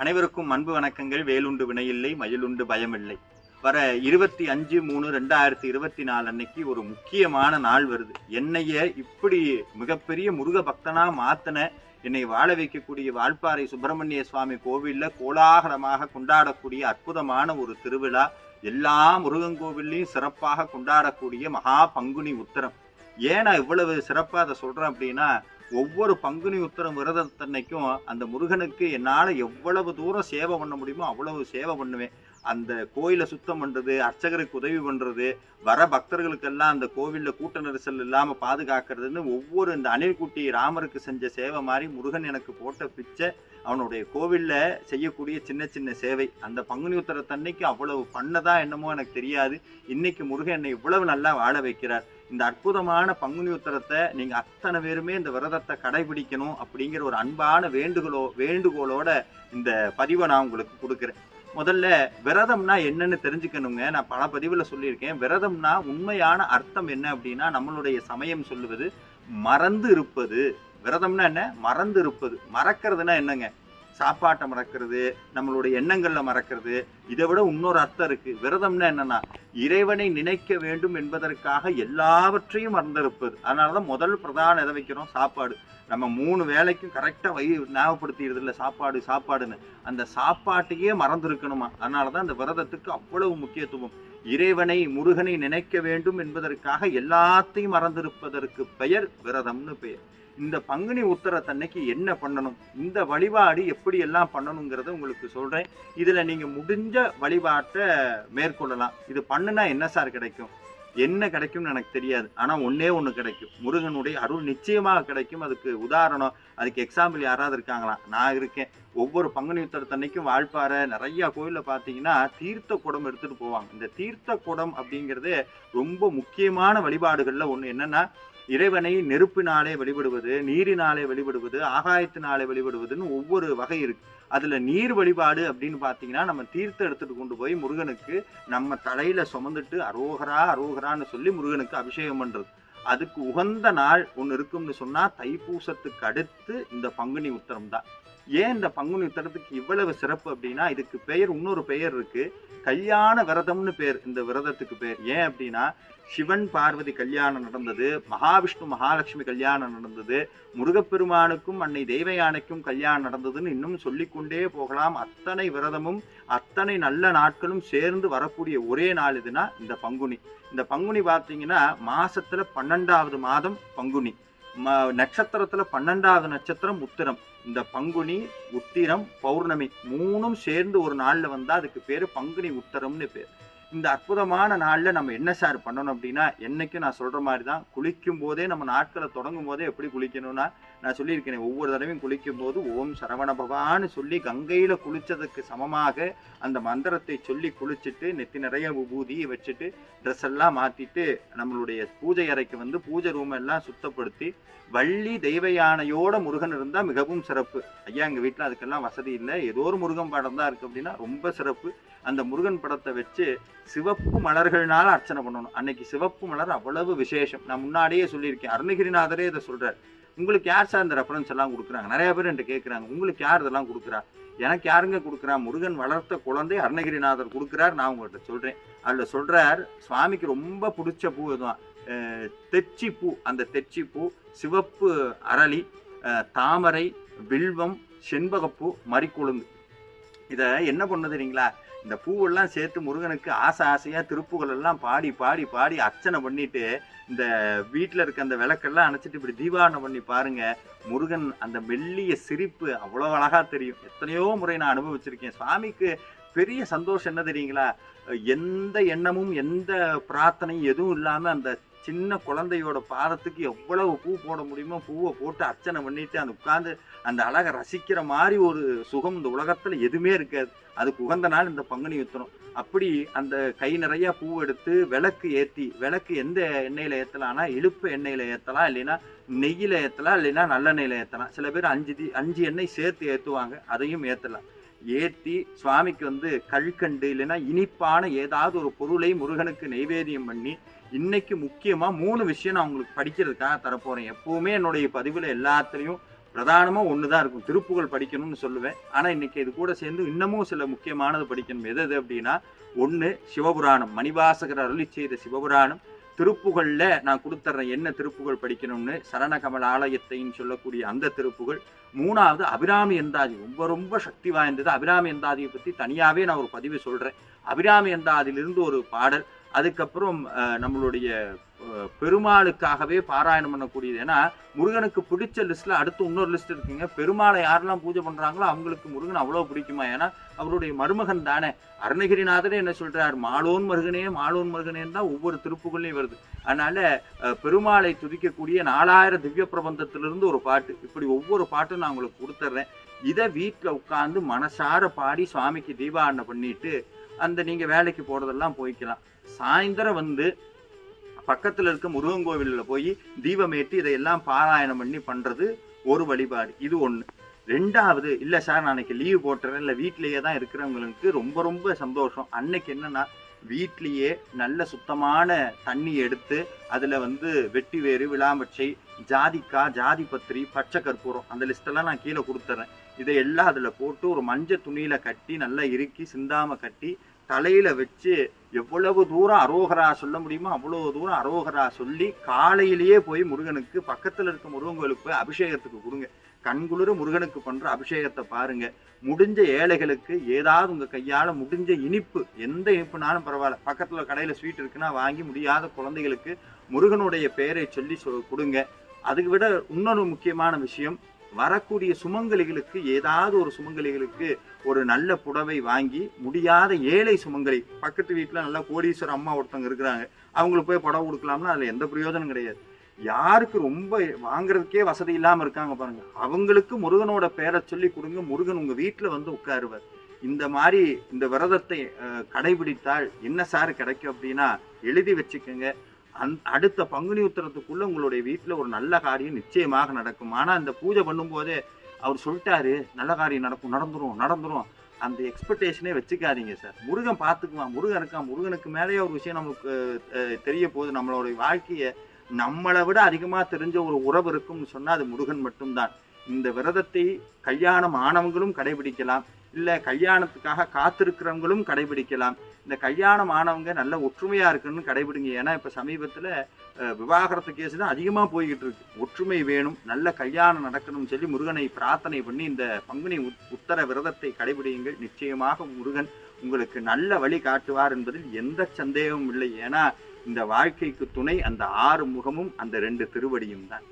அனைவருக்கும் அன்பு வணக்கங்கள். வேலுண்டு வினையில்லை மயிலுண்டு பயமில்லை. வர இருபத்தி அஞ்சு மூணு ரெண்டாயிரத்தி இருபத்தி நாலு அன்னைக்கு ஒரு முக்கியமான நாள் வருது. என்னைய இப்படி மிகப்பெரிய முருக பக்தனா மாத்தன என்னை வாழ வைக்கக்கூடிய வால்பாறை சுப்பிரமணிய சுவாமி கோவிலில் கோலாகலமாக கொண்டாடக்கூடிய அற்புதமான ஒரு திருவிழா. எல்லா முருகன் கோவில்லையும் சிறப்பாக கொண்டாடக்கூடிய மகா பங்குனி உத்தரம். ஏன் நான் இவ்வளவு சிறப்பாக அதை சொல்கிறேன் அப்படின்னா ஒவ்வொரு பங்குனி உத்தரம் விரதத்தன்னைக்கும் அந்த முருகனுக்கு என்னால் எவ்வளவு தூரம் சேவை பண்ண முடியுமோ அவ்வளவு சேவை பண்ணுவேன். அந்த கோயிலை சுத்தம் பண்ணுறது அர்ச்சகருக்கு உதவி பண்ணுறது வர பக்தர்களுக்கெல்லாம் அந்த கோவிலில் கூட்ட நெரிசல் இல்லாமல் பாதுகாக்கிறதுன்னு ஒவ்வொரு இந்த அணில்குட்டி ராமருக்கு செஞ்ச சேவை மாதிரி முருகன் எனக்கு போட்ட பிச்சை அவனுடைய கோவிலில் செய்யக்கூடிய சின்ன சின்ன சேவை. அந்த பங்குனி உத்தரத்தன்னைக்கு அவ்வளவு பண்ணதா என்னமோ எனக்கு தெரியாது. இன்னைக்கு முருகன் என்னை இவ்வளவு நல்லா வாழ வைக்கிறார். இந்த அற்புதமான பங்குனி உத்தரத்தை நீங்கள் அத்தனை பேருமே இந்த விரதத்தை கடைபிடிக்கணும் அப்படிங்கிற ஒரு அன்பான வேண்டுகோளோ வேண்டுகோளோட இந்த பதிவை நான் உங்களுக்கு கொடுக்குறேன். முதல்ல விரதம்னா என்னன்னு தெரிஞ்சுக்கணுங்க. நான் பல பதிவில் சொல்லியிருக்கேன். விரதம்னா உண்மையான அர்த்தம் என்ன அப்படின்னா நம்மளுடைய சமயம் சொல்லுவது மறந்து இருப்பது. விரதம்னா என்ன? மறந்து இருப்பது மறக்கிறதுனா என்னங்க? சாப்பாட்டை மறக்கிறது நம்மளுடைய எண்ணங்களில் மறக்கிறது இதை விட இன்னொரு அர்த்தம் இருக்கு. விரதம்னா என்னன்னா இறைவனை நினைக்க வேண்டும் என்பதற்காக எல்லாவற்றையும் மறந்திருப்பது. அதனாலதான் முதல் பிரதான எதை வைக்கிறோம்? சாப்பாடு. நம்ம மூணு வேலைக்கும் கரெக்டாக வை ஞாபகப்படுத்திடுறது இல்லை சாப்பாடு சாப்பாடுன்னு. அந்த சாப்பாட்டையே மறந்துருக்கணுமா? அதனாலதான் அந்த விரதத்துக்கு அவ்வளவு முக்கியத்துவம். இறைவனை முருகனை நினைக்க வேண்டும் என்பதற்காக எல்லாத்தையும் மறந்திருப்பதற்கு பெயர் விரதம்னு பெயர் இந்த பங்குனி உத்தரத்தன்னைக்கு என்ன பண்ணணும்? இந்த வழிபாடு எப்படி எல்லாம் பண்ணணுங்கிறத உங்களுக்கு சொல்றேன். இதுல நீங்க முடிஞ்ச வழிபாட்டை மேற்கொள்ளலாம். இது பண்ணுனா என்ன சார் கிடைக்கும்? என்ன கிடைக்கும்னு எனக்கு தெரியாது. ஆனால் ஒன்றே ஒன்று கிடைக்கும். முருகனுடைய அருள் நிச்சயமாக கிடைக்கும். அதுக்கு உதாரணம் அதுக்கு எக்ஸாம்பிள் யாராவது இருக்காங்களா? நான் இருக்கேன். ஒவ்வொரு பங்குனி உத்தரத்தன்னைக்கும் வாழ்ப்பாறை நிறையா கோயிலில் பார்த்தீங்கன்னா தீர்த்த குடம் எடுத்துகிட்டு போவாங்க. இந்த தீர்த்த குடம் அப்படிங்கிறது ரொம்ப முக்கியமான வழிபாடுகளில் ஒன்று என்னன்னா இறைவனை நெருப்பினாலே வழிபடுவது நீரினாலே வழிபடுவது ஆகாயத்தினாலே வழிபடுவதுன்னு ஒவ்வொரு வகை இருக்கு. அதுல நீர் வழிபாடு அப்படின்னு பாத்தீங்கன்னா நம்ம தீர்த்த எடுத்துட்டு கொண்டு போய் முருகனுக்கு நம்ம தலையில சுமந்துட்டு அரோகரா அரோகரான்னு சொல்லி முருகனுக்கு அபிஷேகம் பண்றது. அதுக்கு உகந்த நாள் ஒன்று இருக்கும்னு சொன்னா தைப்பூசத்துக்கு அடுத்து இந்த பங்குனி உத்தரம் தான். ஏன் இந்த பங்குனி உத்தரத்துக்கு இவ்வளவு சிறப்பு அப்படின்னா இதுக்கு பெயர் இன்னொரு பெயர் இருக்கு. கல்யாண விரதம்னு பேர் இந்த விரதத்துக்கு பேர். ஏன் அப்படின்னா சிவன் பார்வதி கல்யாணம் நடந்தது மகாவிஷ்ணு மகாலட்சுமி கல்யாணம் நடந்தது முருகப்பெருமானுக்கும் அன்னை தெய்வ கல்யாணம் நடந்ததுன்னு இன்னும் சொல்லிக்கொண்டே போகலாம். அத்தனை விரதமும் அத்தனை நல்ல நாட்களும் சேர்ந்து வரக்கூடிய ஒரே நாள் இதுனா இந்த பங்குனி. இந்த பங்குனி பார்த்தீங்கன்னா மாசத்துல பன்னெண்டாவது மாதம் பங்குனி. ம நட்சத்திரத்துல பன்னெண்டாவது நட்சத்திரம் உத்திரம். இந்த பங்குனி உத்திரம் பௌர்ணமி மூணும் சேர்ந்து ஒரு நாள்ல வந்தா அதுக்கு பேரு பங்குனி உத்தரம்னு பேர். இந்த அற்புதமான நாள்ல நம்ம என்ன சார் பண்ணணும் அப்படின்னா என்னைக்கும் நான் சொல்ற மாதிரி தான் குளிக்கும் போதே நம்ம நாட்களை தொடங்கும் போதே எப்படி குளிக்கணும்னா நான் சொல்லியிருக்கேன் ஒவ்வொரு தடவையும் குளிக்கும் போது ஓம் சரவண பவான்னு சொல்லி கங்கையில் குளித்ததுக்கு சமமாக அந்த மந்திரத்தை சொல்லி குளிச்சுட்டு நெத்தி நிறைய விபூதியை வச்சுட்டு ட்ரெஸ் எல்லாம் மாற்றிட்டு நம்மளுடைய பூஜை அறைக்கு வந்து பூஜை ரூம் எல்லாம் சுத்தப்படுத்தி வள்ளி தெய்வ யானையோட முருகன் இருந்தால் மிகவும் சிறப்பு. ஐயா எங்கள் வீட்டில் அதுக்கெல்லாம் வசதி இல்லை. ஏதோ ஒரு முருகன் படம் தான் இருக்குது அப்படின்னா ரொம்ப சிறப்பு. அந்த முருகன் படத்தை வச்சு சிவப்பு மலர்கள்னால அர்ச்சனை பண்ணணும். அன்னைக்கு சிவப்பு மலர் அவ்வளவு விசேஷம். நான் முன்னாடியே சொல்லியிருக்கேன். அருணகிரிநாதரே இதை சொல்கிறார் உங்களுக்கு யார் சார் இந்த ரெஃபரன்ஸ் எல்லாம் கொடுக்குறாங்க? நிறைய பேர் என்கிட்ட கேட்குறாங்க உங்களுக்கு யார் இதெல்லாம் கொடுக்குறா? எனக்கு யாருங்க கொடுக்குறா? முருகன் வளர்த்த குழந்தை அருணகிரிநாதர் கொடுக்குறார் நான் உங்கள்கிட்ட சொல்கிறேன் அதில் சொல்கிறார் சுவாமிக்கு ரொம்ப பிடிச்ச பூ இதுதான். தெச்சி பூ. அந்த தெச்சி பூ சிவப்பு அரளி தாமரை வில்வம் செண்பகப்பூ மறிக்குழுந்து. இதை என்ன பண்ணுதுறீங்களா தெரியுங்களா? இந்த பூவெல்லாம் சேர்த்து முருகனுக்கு ஆசை ஆசையாக திருப்புகள் எல்லாம் பாடி பாடி பாடி அர்ச்சனை பண்ணிட்டு இந்த வீட்டில் இருக்க அந்த விளக்கெல்லாம் அணைச்சிட்டு இப்படி தீபாவனை பண்ணி பாருங்க. முருகன் அந்த மெல்லிய சிரிப்பு அவ்வளோ அழகா தெரியும். எத்தனையோ முறை நான் அனுபவிச்சிருக்கேன். சுவாமிக்கு பெரிய சந்தோஷம் என்ன தெரியுங்களா? எந்த எண்ணமும் எந்த பிரார்த்தனையும் எதுவும் இல்லாமல் அந்த சின்ன குழந்தையோட பாதத்துக்கு எவ்வளவு பூ போட முடியுமோ பூவை போட்டு அர்ச்சனை பண்ணிட்டு அந்த உட்காந்து அந்த அழகை ரசிக்கிற மாதிரி ஒரு சுகம் இந்த உலகத்துல எதுவுமே இருக்காது. அதுக்கு உகந்த நாள் இந்த பங்குனி உத்தரம். அப்படி அந்த கை நிறைய பூ எடுத்து விளக்கு ஏத்தி விளக்கு எந்த எண்ணெயில ஏத்தலாம்னா இழுப்பு எண்ணெயில ஏத்தலாம் இல்லைன்னா நெய்யில ஏத்தலாம் இல்லைன்னா நல்லெண்ணெயில ஏத்தலாம். சில பேர் அஞ்சு தி- அஞ்சு எண்ணெய் சேர்த்து ஏத்துவாங்க அதையும் ஏத்தலாம். ஏற்றி சுவாமிக்கு வந்து கல்கண்டு இல்லைன்னா இனிப்பான ஏதாவது ஒரு பொருளை முருகனுக்கு நைவேத்தியம் பண்ணி இன்னைக்கு முக்கியமாக மூணு விஷயம் நான் உங்களுக்கு படிக்கிறதுக்காக தரப்போகிறேன் எப்போவுமே என்னுடைய பதிவில் எல்லாத்துலேயும் பிரதானமாக ஒன்று தான் இருக்கும். திருப்புகள் படிக்கணும்னு சொல்லுவேன். ஆனால் இன்னைக்கு இது கூட சேர்ந்து இன்னமும் சில முக்கியமானது படிக்கணும். எது எது அப்படின்னா ஒன்று சிவபுராணம். மணிவாசகர் அருளி செய்த சிவபுராணம். திருப்புகளில் நான் கொடுத்துட்றேன் என்ன திருப்புகள் படிக்கணும்னு. சரணகமல ஆலயத்தைன்னு சொல்லக்கூடிய அந்த திருப்புகள். மூணாவது அபிராமி எந்தாதி ரொம்ப ரொம்ப சக்தி வாய்ந்தது. அபிராமி எந்தாதியை பற்றி தனியாகவே நான் ஒரு பதிவு சொல்கிறேன் அபிராமி எந்தாதியிலிருந்து ஒரு பாடல். அதுக்கப்புறம் நம்மளுடைய பெருமாளுக்காகவே பாராயணம் பண்ணக்கூடியது. ஏன்னா முருகனுக்கு பிடிச்ச லிஸ்ட்ல அடுத்து இன்னொரு லிஸ்ட் இருக்குங்க. பெருமாளை யாரெல்லாம் பூஜை பண்றாங்களோ அவங்களுக்கு முருகன் அவ்வளவு பிடிக்குமா? ஏன்னா அவருடைய மருமகன் தானே. அருணகிரிநாதரே என்ன சொல்றார்? மாலோன் மருகனே மாலோன் மருகனேன்னு தான் ஒவ்வொரு திருப்புகள்லையும் வருது. அதனால பெருமாளை துதிக்கக்கூடிய நாலாயிரம் திவ்ய பிரபந்தத்திலிருந்து ஒரு பாட்டு. இப்படி ஒவ்வொரு பாட்டும் நான் உங்களுக்கு கொடுத்துட்றேன் இதை வீட்டில் உட்காந்து மனசார பாடி சுவாமிக்கு தீபாரணம் பண்ணிட்டு அந்த நீங்கள் வேலைக்கு போகிறதெல்லாம் போய்க்கலாம். சாயந்தரம் வந்து பக்கத்தில் இருக்க முருகன் கோவிலில் போய் தீபமேற்றி இதையெல்லாம் பாராயணம் பண்ணி பண்ணுறது ஒரு வழிபாடு. இது ஒன்று ரெண்டாவது இல்லை சார் நான் அன்னைக்கு லீவ் போட்டுறேன். இல்லை வீட்டிலேயே தான் இருக்கிறவங்களுக்கு ரொம்ப ரொம்ப சந்தோஷம். அன்னைக்கு என்னன்னா வீட்லேயே நல்ல சுத்தமான தண்ணி எடுத்து அதில் வந்து வெட்டி வேறு விளாம்பச்சை ஜாதிக்காய் ஜாதி பத்திரி பச்சை கற்பூரம் அந்த லிஸ்டெல்லாம் நான் கீழே கொடுத்துட்றேன் இதை எல்லாம் அதில் போட்டு ஒரு மஞ்சள் துணியில் கட்டி நல்லா இறுக்கி சிந்தாமல் கட்டி தலையில் வச்சு எவ்வளவு தூரம் அரோகரா சொல்ல முடியுமோ அவ்வளவு தூரம் அரோகரா சொல்லி காலையிலேயே போய் முருகனுக்கு பக்கத்தில் இருக்க முருகன் கோயிலுக்கு போய் அபிஷேகத்துக்கு கொடுங்க. கண்குளிர முருகனுக்கு பண்ற அபிஷேகத்தை பாருங்க. முடிஞ்ச ஏழைகளுக்கு ஏதாவது உங்க கையால முடிஞ்ச இனிப்பு எந்த இனிப்புனாலும் பரவாயில்ல. பக்கத்துல கடையில ஸ்வீட் இருக்குன்னா வாங்கி முடியாத குழந்தைகளுக்கு முருகனுடைய பெயரை சொல்லி கொடுங்க. அதுக்கு விட இன்னொரு முக்கியமான விஷயம் வரக்கூடிய சுமங்கலிகளுக்கு ஏதாவது ஒரு சுமங்கலிகளுக்கு ஒரு நல்ல புடவை வாங்கி முடியாத ஏழை சுமங்கலி பக்கத்து வீட்டில் நல்லா கோடீஸ்வரர் அம்மா ஒருத்தவங்க இருக்கிறாங்க. அவங்களுக்கு போய் புடவை கொடுக்கலாம்னா அதில் எந்த பிரயோஜனம் கிடையாது. யாருக்கு ரொம்ப வாங்குறதுக்கே வசதி இல்லாமல் இருக்காங்க பாருங்க. அவங்களுக்கு முருகனோட பேரை சொல்லி கொடுங்க. முருகன் உங்கள் வீட்டில் வந்து உட்காருவார். இந்த மாதிரி இந்த விரதத்தை கடைபிடித்தால் என்ன சார் கிடைக்கும் அப்படின்னா எழுதி வச்சுக்கோங்க. அந் அடுத்த பங்குனி உத்தரத்துக்குள்ள உங்களுடைய வீட்டில் ஒரு நல்ல காரியம் நிச்சயமாக நடக்கும். ஆனால் இந்த பூஜை பண்ணும்போதே அவர் சொல்லிட்டாரு நல்ல காரியம் நடக்கும். நடந்துடும் நடந்துடும் அந்த எக்ஸ்பெக்டேஷனே வச்சுக்காதீங்க சார். முருகன் பார்த்துக்குவான். முருகன் இருக்கான். முருகனுக்கு மேலேயே ஒரு விஷயம் நமக்கு தெரிய போகுது. நம்மளுடைய வாழ்க்கையை நம்மளை விட அதிகமாக தெரிஞ்ச ஒரு உறவு இருக்கும்னு சொன்னால் அது முருகன் மட்டும்தான். இந்த விரதத்தை கல்யாணம் ஆனவங்களும் கடைபிடிக்கலாம். இல்லை கல்யாணத்துக்காக காத்திருக்கிறவங்களும் கடைபிடிக்கலாம். இந்த கல்யாணம் ஆனவங்க நல்ல ஒற்றுமையாக இருக்குன்னு கடைபிடிங்க. ஏன்னா இப்போ சமீபத்தில் விவாகரத்து கேஸ் தான் அதிகமாக போய்கிட்டு இருக்கு ஒற்றுமை வேணும் நல்ல கல்யாணம் நடக்கணும்னு சொல்லி முருகனை பிரார்த்தனை பண்ணி இந்த பங்குனி உத்- உத்தர விரதத்தை கடைபிடியுங்கள். நிச்சயமாக முருகன் உங்களுக்கு நல்ல வழி காட்டுவார் என்பதில் எந்த சந்தேகமும் இல்லை. ஏன்னா இந்த வாழ்க்கைக்கு துணை அந்த ஆறு முகமும் அந்த ரெண்டு திருவடியும் தான்.